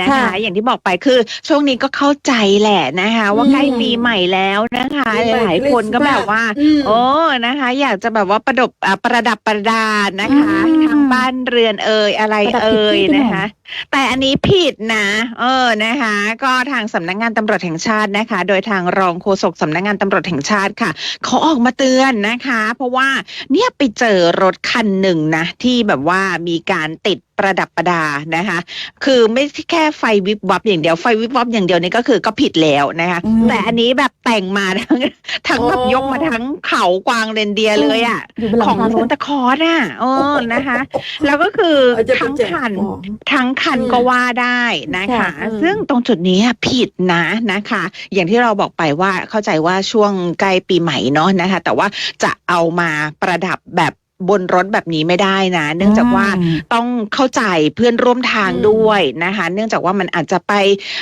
นะคะ ค่ะอย่างที่บอกไปคือช่วงนี้ก็เข้าใจแหละนะคะ ว่าอืมใกล้ปีใหม่แล้วนะคะ ปีใหม่หลายๆคนก็แบบว่า อืมโอ้นะคะ อยากจะแบบว่าประดบอะประดับประดานะคะอืมทั้งบ้านเรือนเอ่ยอะไรประดับเอ่ยผิดที่ไปหน่อยนะคะ แต่อันนี้ผิดนะ เออนะคะ ก็ทางสำนักงานตำรวจแห่งชาตินะคะ โดยทางรองโฆษกสำนักงานตำรวจแห่งชาติค่ะ เขาออกมาเตือนนะคะ เพราะว่าเนี่ยไปเจอรถคันหนึ่งนะ ที่แบบว่ามีการติด ประดับประดานะคะ คือไม่ใช่แค่ไฟวิบวับอย่างเดียวไฟวิบวับอย่างเดียวนี่ก็คือก็ผิดแล้วนะคะ อืม แต่อันนี้แบบแต่งมาทั้งทั้งแบบอ๋อยกมาทั้งเขากวางเรนเดียร์เลยอะ อยู่บนหลัของงคารซันถ ตาคลอสอะเออนะคะ แล้วก็คือเอาจะไปทั้งแจกคัน ของ ทั้งคันอืมก็ว่าได้นะคะ ค่ะอืม ซึ่งตรงจุดนี้อะผิดนะนะคะ อย่างที่เราบอกไปว่าเข้าใจว่าช่วงใกล้ปีใหม่เนาะนะคะ แต่ว่าจะเอามาประดับแบบ บนรถแบบนี้ไม่ได้นะ เนื่องจากว่าอืมต้องเข้าใจเพื่อนร่วมทางอืมด้วยนะคะ เนื่องจากว่ามันอาจจะไป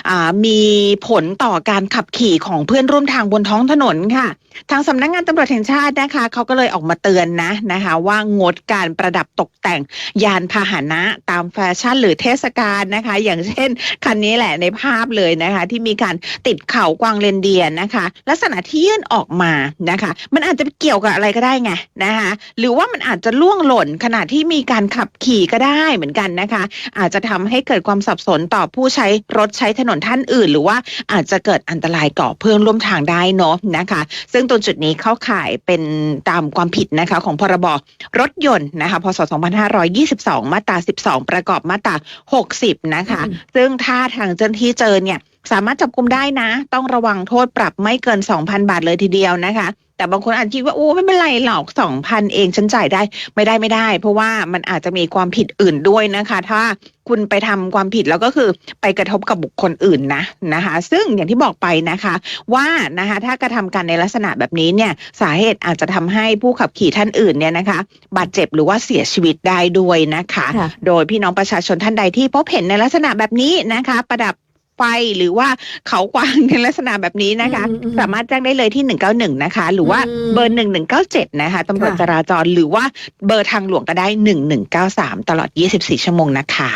อ่ามีผลต่อการขับขี่ของเพื่อนร่วมทางบนท้องถนนค่ะ ทางสำนักงานตำรวจแห่งชาตินะคะเขาก็เลยออกมาเตือนนะนะคะ ว่างดการประดับตกแต่งยานพาหนะตามแฟชั่นหรือเทศกาลนะคะ อย่างเช่นคันนี้แหละในภาพเลยนะคะ ที่มีการติดเขากวางเรนเดียร์นะคะ ลักษณะที่ยื่นออกมานะคะ มันอาจจะเกี่ยวกับอะไรก็ได้ไงนะคะ หรือว่ามันอาจจะล่วงหล่นขณะที่มีการขับขี่ก็ได้เหมือนกันนะคะ อาจจะทำให้เกิดความสับสนต่อผู้ใช้รถใช้ถนนท่านอื่น หรือว่าอาจจะเกิดอันตรายก่อเพื่อนร่วมทางได้เนาะนะคะ ซึ่งตรงจุดนี้เข้าข่ายเป็นตามความผิดนะคะของพรบรถยนต์นะคะพศ 2522 มาตรา 12 ประกอบมาตรา 60 นะคะอืมซึ่งถ้าทางเจ้าหน้าที่เจอเนี่ยสามารถจับกุมได้นะ ต้องระวังโทษปรับไม่เกิน 2,000 บาทเลยทีเดียวนะคะ แต่บางคนอาจจะคิดว่าโอ้ไม่เป็นไรหรอก2,000เองฉันจ่ายได้ไม่ได้ไม่ได้ เพราะว่ามันอาจจะมีความผิดอื่นด้วยนะคะ ถ้าคุณไปทำความผิดแล้วก็คือไปกระทบกับบุคคลอื่นนะนะคะ ซึ่งอย่างที่บอกไปนะคะ ว่านะคะถ้ากระทำการในลักษณะแบบนี้เนี่ยสาเหตุอาจจะทำให้ผู้ขับขี่ท่านอื่นเนี่ยนะคะบาดเจ็บหรือว่าเสียชีวิตได้ด้วยนะคะค่ะโดยพี่น้องประชาชนท่านใดที่พบเห็นในลักษณะแบบนี้นะคะ ประดับ ไฟ หรือว่าเขากวางในลักษณะแบบนี้นะคะ อืมอืมสามารถแจ้งได้เลยที่ 191 นะคะ หรือว่าอืม เบอร์ 1197 นะคะตำรวจค่ะจราจรหรือว่าเบอร์ทางหลวงก็ได้ 1193 ตลอด 24 ชั่วโมงนะคะ